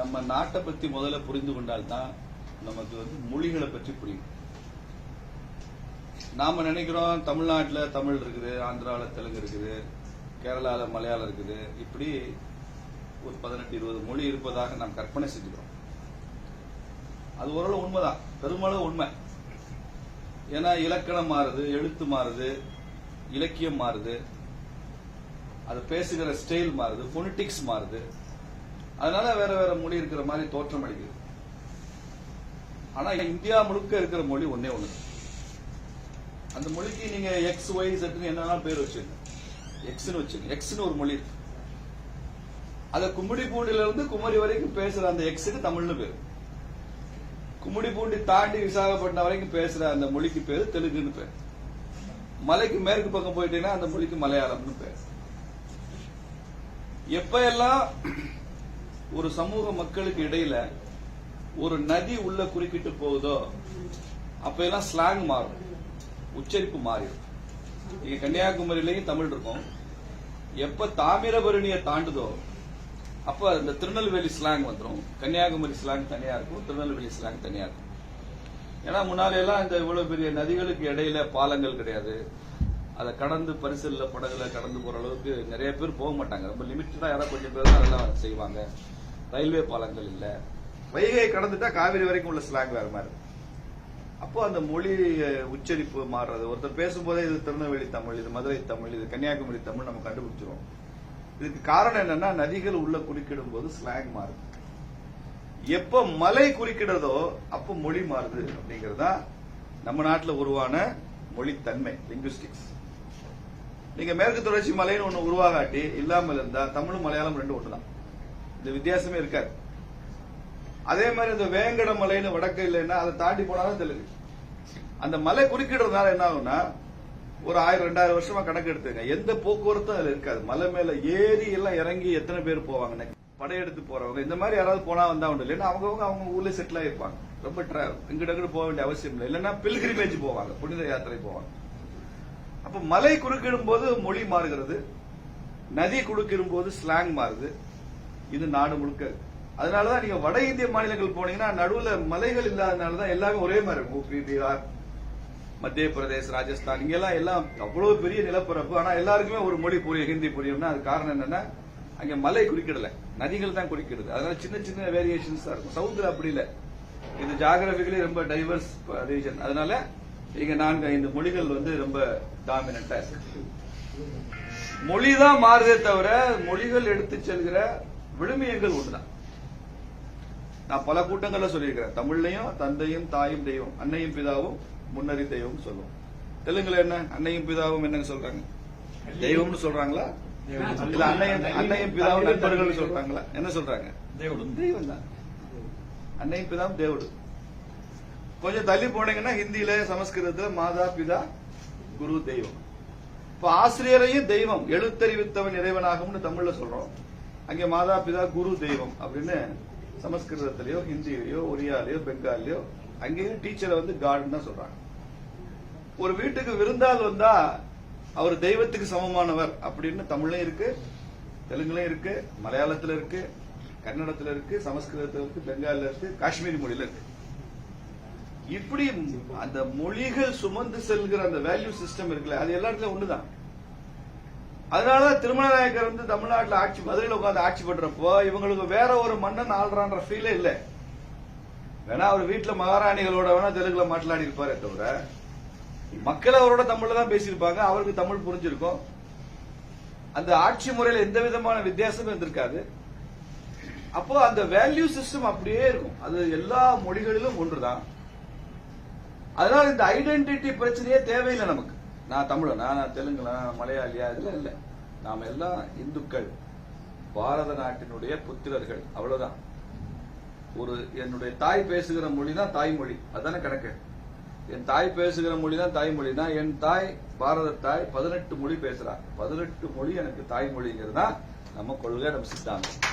நம்ம நாட்டை பத்தி முதல்ல புரிந்து கொண்டால்தான் நமக்கு வந்து மொழிகளை பற்றி புரியும். நாம நினைக்கிறோம் தமிழ்நாட்டுல தமிழ் இருக்குது ஆந்திரால தெலுங்கு இருக்குது கேரளால மலையாளம் இருக்குது. இப்படி ஒரு பதினெட்டு இருபது மொழி இருப்பதாக நாம் கற்பனை செஞ்சுக்கிறோம். அது ஓரளவு உண்மைதான். பெருமளவு உண்மை. ஏன்னா இலக்கணம் மாறுது எழுத்து மாறுது இலக்கியம் மாறுது. அது பேசுகிற ஸ்டைல் மாறுது பொலிட்டிக்ஸ் மாறுது. அதனால வேற வேற மொழி இருக்கிற மாதிரி தோற்றம் அளிக்குது. ஆனா இந்தியா முழுக்க இருக்கிற மொழி ஒன்னே ஒண்ணு. அந்த மொழிக்கு நீங்க எக்ஸ் ஒய் செட்னு என்னன்னா பேர் வச்சுங்க எக்ஸ்னு வச்சுங்க எக்ஸ்னு ஒரு மொழி இருக்கு. அத கும்மிடி பூண்டில இருந்து குமரி வரைக்கும் பேசுற அந்த எக்ஸுக்கு தமிழ்னு பேரு. கும்மிடி பூண்டி தாண்டி விசாகப்பட்டினம் வரைக்கும் பேசுற அந்த மொழிக்கு பேரு தெலுங்குன்னு பேர். மலைக்கு மேற்கு பக்கம் போயிட்டீங்கன்னா அந்த மொழிக்கு மலையாளம்னு பேர். எப்ப எல்லாம் ஒரு சமூக மக்களுக்கு இடையில ஒரு நதி உள்ள குறுக்கிட்டு போகுதோ அப்ப எல்லாம் ஸ்லாங் மாறும். உச்சரிப்பு மாறிடும். இங்க கன்னியாகுமரியிலையும் தமிழ் இருக்கும். எப்ப தாமிரபரணியை தாண்டுதோ அப்ப இந்த திருநெல்வேலி ஸ்லாங் வந்துடும் கன்னியாகுமரி ஸ்லாங் தனியா இருக்கும் திருநெல்வேலி ஸ்லாங் தனியா இருக்கும். ஏன்னா முன்னால எல்லாம் இந்த இவ்வளவு பெரிய நதிகளுக்கு இடையில பாலங்கள் கிடையாது. அதை கடந்து பரிசலில் படகுல கடந்து போற அளவுக்கு நிறைய பேர் போக மாட்டாங்க. ரொம்ப லிமிட்டடா யாராவது கொஞ்சம் பேர் தான் அதெல்லாம் செய்வாங்க. ரயில்வே பாலங்கள் இல்ல. வைகை கடந்துட்டா காவிரி வரைக்கும் உள்ள ஸ்லாங் வேற மாதிரி. அப்போ அந்த மொழி உச்சரிப்பு மாறுறது. ஒருத்தர் பேசும்போதே இது திருநெல்வேலி தமிழ் இது மதுரை தமிழ் இது கன்னியாகுமரி தமிழ் நம்ம கண்டுபிடிச்சிருவோம். இதுக்கு காரணம் என்னன்னா நதிகள் உள்ள குறுக்கிடும் போது ஸ்லாங் மாறுது. எப்ப மலை குறுக்கிடுறதோ அப்ப மொழி மாறுது அப்படிங்கிறது தான் நம்ம நாட்டில் உருவான மொழித்தன்மை லிங்குஸ்டிக்ஸ் நீங்க மேற்கு தொடர்ச்சி மலைன்னு ஒண்ணு உருவாகாட்டி இல்லாமல் இருந்தா தமிழும் மலையாளம் ரெண்டு ஒண்ணுதான். இந்த வித்தியாசமே இருக்காது. அதே மாதிரி இந்த வேங்கட மலைன்னு வடக்கு இல்லைன்னா அதை தாண்டி போனாலும் தெலுங்கு. அந்த மலை குறுக்கிடுறதுனால என்ன ஆகும்னா ஒரு ஆயிரம் ரெண்டாயிரம் வருஷமா கணக்கு எடுத்துங்க எந்த போக்குவரத்தும் அதுல இருக்காது. மலை மேல ஏறி எல்லாம் இறங்கி எத்தனை பேர் போவாங்க படையெடுத்து போறவங்க. இந்த மாதிரி யாராவது போனா வந்தா உண்டு. இல்லைன்னா அவங்கவுங்க அவங்க ஊர்ல செட்டில் ஆயிருப்பாங்க ரொம்ப இங்கிட்ட அங்கிட்டு போக வேண்டிய அவசியம் இல்லை. இல்லைன்னா பில்கிரிமேஜ் போவாங்க. புனித யாத்திரை போவாங்க. அப்ப மலை குறுக்கிடும் போது மொழி மாறுகிறது. நதி குறுக்கிடும் போது ஸ்லாங் மாறுது. இது நாடு முழுக்க. அதனாலதான் நீங்க வட இந்திய மாநிலங்கள் போனீங்கன்னா நடுவுல மலைகள் இல்லாதனாலதான் எல்லாமே ஒரே மாதிரி இருக்கும். ஊபி பீகார் மத்திய பிரதேஷ் ராஜஸ்தான் இங்கெல்லாம் எல்லாம் அவ்வளவு பெரிய நிலப்பரப்பு. ஆனா எல்லாருக்குமே ஒரு மொழி புரியும் ஹிந்தி புரியும்னா அது காரணம் என்னன்னா அங்க மலை குறிக்கிடல நதிகள் தான் குறிக்கிறது அதனால சின்ன சின்ன வேரியேஷன்ஸ் தான் இருக்கும். சவுத்துல அப்படி இல்ல. இது ஜாகிரபிகலி ரொம்ப டைவர்ஸ் ரீஜன் அதனால இங்க நான்கு ஐந்து மொழிகள் வந்து ரொம்ப டாமினண்டா இருக்கு. மொழி தான் மாறுதே தவிர மொழிகள் எடுத்து செல்கிற விழுமியங்கள் ஒண்ணுதான். நான் பல கூட்டங்கள்ல சொல்லியிருக்கிறேன். தமிழ்லையும் தந்தையும் தாயும் தெய்வம் அன்னையும் பிதாவும் முன்னறி தெய்வம் சொல்லுவோம். தெலுங்குல என்ன? அன்னையும் பிதாவும் என்னங்க சொல்றாங்க. தெய்வம்னு சொல்றாங்களா? இல்ல அன்னையும் அன்னையும் பிதாவும் நண்பர்கள் சொல்றாங்களா? என்ன சொல்றாங்க? தெய்வம் தான் அன்னையும் பிதாவும் தேவடு. கொஞ்சம் தள்ளி போனீங்கன்னா ஹிந்தியில சமஸ்கிருதத்துல மாதா பிதா குரு தெய்வம். இப்ப ஆசிரியரையும் தெய்வம் எழுத்தறிவித்தவன் இறைவனாகும்னு தமிழ்ல சொல்றோம். அங்கே மாதா பிதா குரு தெய்வம் அப்படின்னு சமஸ்கிருதத்திலயோ ஹிந்திலயோ ஒரியாலயோ பெங்காலியோ அங்கேயும் டீச்சரை வந்து காட்னு தான் சொல்றாங்க. ஒரு வீட்டுக்கு விருந்தாள் வந்தா அவர் தெய்வத்துக்கு சமமானவர் அப்படின்னு தமிழ்லயும் இருக்கு தெலுங்குலயும் இருக்கு மலையாளத்துல இருக்கு கன்னடத்துல இருக்கு சமஸ்கிருதத்துல இருக்கு பெங்காலில இருக்கு காஷ்மீரி மொழியில இருக்கு. இப்படி அந்த மொழிகள் சுமந்து செல்கிற அந்த வேல்யூ சிஸ்டம் இருக்குல்ல அது எல்லா இடத்துலயும் ஒண்ணுதான். அதனாலதான் திருமண நாயக்கர் வந்து தமிழ்நாட்டில் ஆட்சி மதுரையில் உட்காந்து ஆட்சி பண்றப்போ இவங்களுக்கு வேற ஒரு மன்னன் ஆள்றான்ற ஃபீலே இல்லை. வேணா அவர் வீட்டுல மகாராணிகளோட வேணா தெலுங்குல மாట్లాடி இருப்பாரே தவிர மக்கள் அவரோட தமிழ்ல தான் பேசியிருப்பாங்க அவருக்கு தமிழ் புரிஞ்சிருக்கும். அந்த ஆட்சி முறையில எந்த விதமான வித்தியாசமும் இருந்திருக்காது. அப்போ அந்த வேல்யூ சிஸ்டம் அப்படியே இருக்கும். அது எல்லா மொழிகளிலும் ஒன்றுதான். அதனால இந்த ஐடென்டிட்டி பிரச்சனையே தேவையில்லை நமக்கு. நான் தமிழனா நான் தெலுங்குனா மலையாளியா? இதுல இல்லை. நாம எல்லாம் இந்துக்கள். பாரத நாட்டினுடைய புத்திரர்கள். அவ்வளவுதான். ஒரு என்னுடைய தாய் பேசுகிற மொழி தான் தாய்மொழி. அதுதானே கணக்கு? என் தாய் பேசுகிற மொழி தான் தாய்மொழினா என் தாய் பாரத தாய் பதினெட்டு மொழி பேசுறா. பதினெட்டு மொழி எனக்கு தாய்மொழிங்கிறது தான் நம்ம கொள்கை நம்ம சித்தாந்தம்.